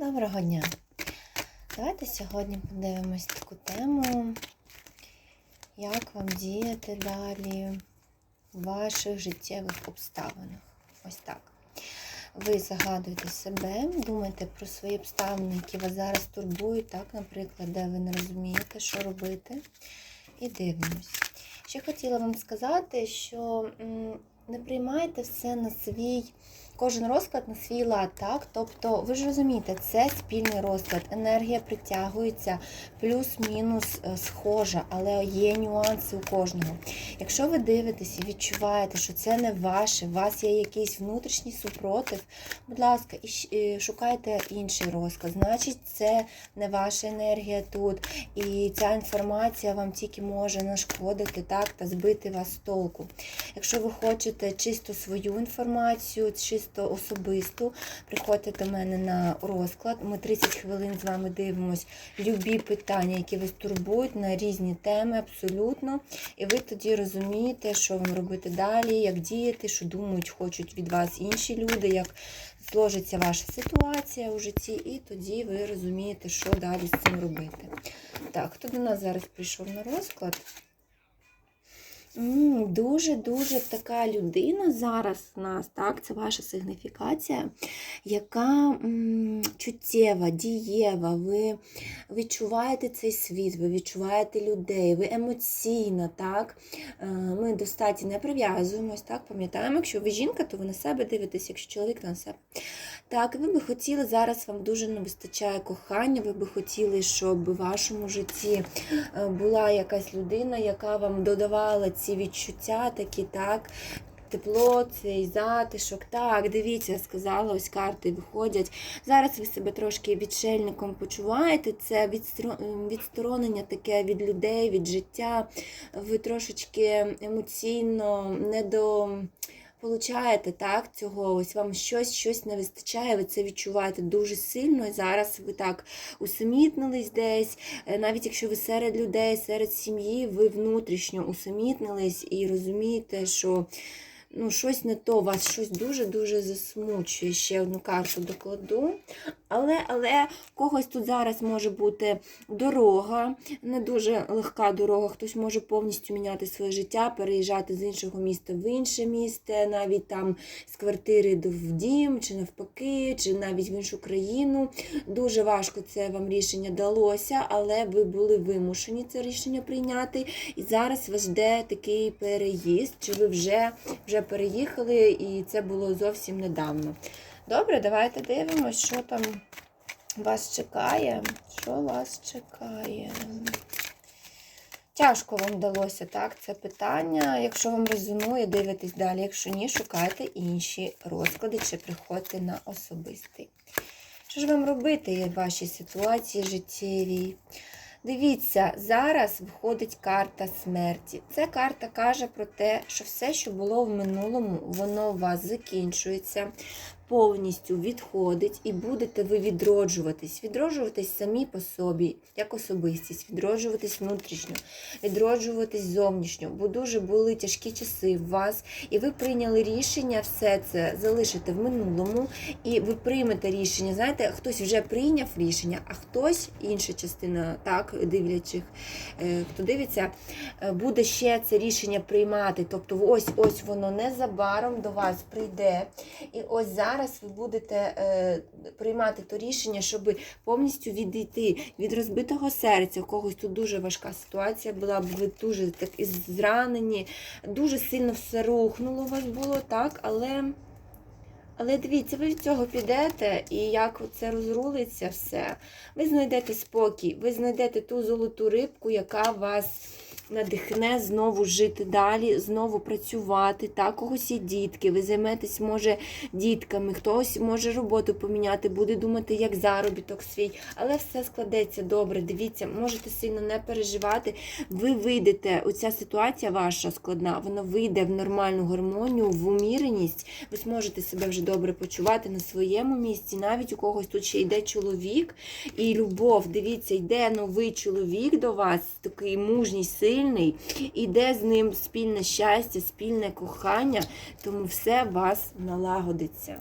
Доброго дня! Давайте сьогодні подивимось таку тему, як вам діяти далі в ваших життєвих обставинах. Ось так. Ви загадуєте себе, думаєте про свої обставини, які вас зараз турбують, так, наприклад, де ви не розумієте, що робити. І дивимось. Ще хотіла вам сказати, що не приймайте все на свій, кожен розклад на свій лад, так? Тобто, ви ж розумієте, це спільний розклад, енергія притягується, плюс-мінус е, схожа, але є нюанси у кожного. Якщо ви дивитесь і відчуваєте, що це не ваше, у вас є якийсь внутрішній супротив, будь ласка, е, шукайте інший розклад. Значить, це не ваша енергія тут, і ця інформація вам тільки може нашкодити так, та збити вас з толку. Якщо ви хочете чисто свою інформацію, чисто особисту, приходьте до мене на розклад. Ми 30 хвилин з вами дивимось любі питання, які вас турбують на різні теми, абсолютно. І ви тоді розумієте, що вам робити далі, як діяти, що думають, хочуть від вас інші люди, як зложиться ваша ситуація у житті, і тоді ви розумієте, що далі з цим робити. Так, хто до нас зараз прийшов на розклад? Дуже-дуже така людина зараз у нас, так, це ваша сигніфікація, яка м, чуттєва, дієва, ви відчуваєте цей світ, ви відчуваєте людей, ви емоційно, так. Е, Ми до статі не прив'язуємось, так, пам'ятаємо, якщо ви жінка, то ви на себе дивитесь, якщо чоловік, на себе. Так, ви би хотіли, зараз вам дуже не вистачає кохання, ви би хотіли, щоб у вашому житті е, була якась людина, яка вам додавала ці відчуття, такі, так. Тепло, цей затишок. Так, дивіться, сказала, ось карти виходять. Зараз ви себе трошки відшельником почуваєте. Це відсторонення таке від людей, від життя. Ви трошечки емоційно не до. Получаєте так цього, ось вам щось щось не вистачає, ви це відчуваєте дуже сильно. І зараз ви так усамітнились десь, Е, навіть якщо ви серед людей, серед сім'ї, ви внутрішньо усамітнились і розумієте, що ну, щось не то, вас щось дуже-дуже засмучує. Ще одну карту докладу. Але, але когось тут зараз може бути дорога, не дуже легка дорога. Хтось може повністю міняти своє життя, переїжджати з іншого міста в інше місце, навіть там з квартири в дім, чи навпаки, чи навіть в іншу країну. Дуже важко це вам рішення далося, але ви були вимушені це рішення прийняти. І зараз вас жде такий переїзд, чи ви вже, вже переїхали, і це було зовсім недавно. Добре, давайте дивимося, що там вас чекає. Що вас чекає? Тяжко вам вдалося, так, це питання. Якщо вам резонує, дивитесь далі. Якщо ні, шукайте інші розклади чи приходьте на особистий. Що ж вам робити в вашій ситуації життєвій? Дивіться, зараз входить карта смерті. Ця карта каже про те, що все, що було в минулому, воно у вас закінчується, повністю відходить, і будете ви відроджуватись. Відроджуватись самі по собі, як особистість, відроджуватись внутрішньо, відроджуватись зовнішньо, бо дуже були тяжкі часи в вас, і ви прийняли рішення все це залишити в минулому, і ви приймете рішення. Знаєте, хтось вже прийняв рішення, а хтось, інша частина, так, дивлячих, е, хто дивиться, е, буде ще це рішення приймати. Тобто, ось ось воно незабаром до вас прийде. І ось зараз ви будете е, приймати то рішення, щоб повністю відійти від розбитого серця. У когось тут дуже важка ситуація була, ви дуже так зранені, дуже сильно все рухнуло у вас було, так, але. Але дивіться, ви від цього підете, і як це розрулиться все, ви знайдете спокій, ви знайдете ту золоту рибку, яка вас надихне знову жити далі, знову працювати. Так, когось є дітки, ви займетесь, може, дітками, хтось може роботу поміняти, буде думати, як заробіток свій, але все складеться добре. Дивіться, можете сильно не переживати. Ви вийдете, оця ситуація ваша складна, вона вийде в нормальну гармонію, в уміреність. Ви зможете себе вже добре почувати на своєму місці. Навіть у когось тут ще йде чоловік і любов. Дивіться, йде новий чоловік до вас, такий мужній, сильний, іде з ним спільне щастя, спільне кохання, тому все у вас налагодиться.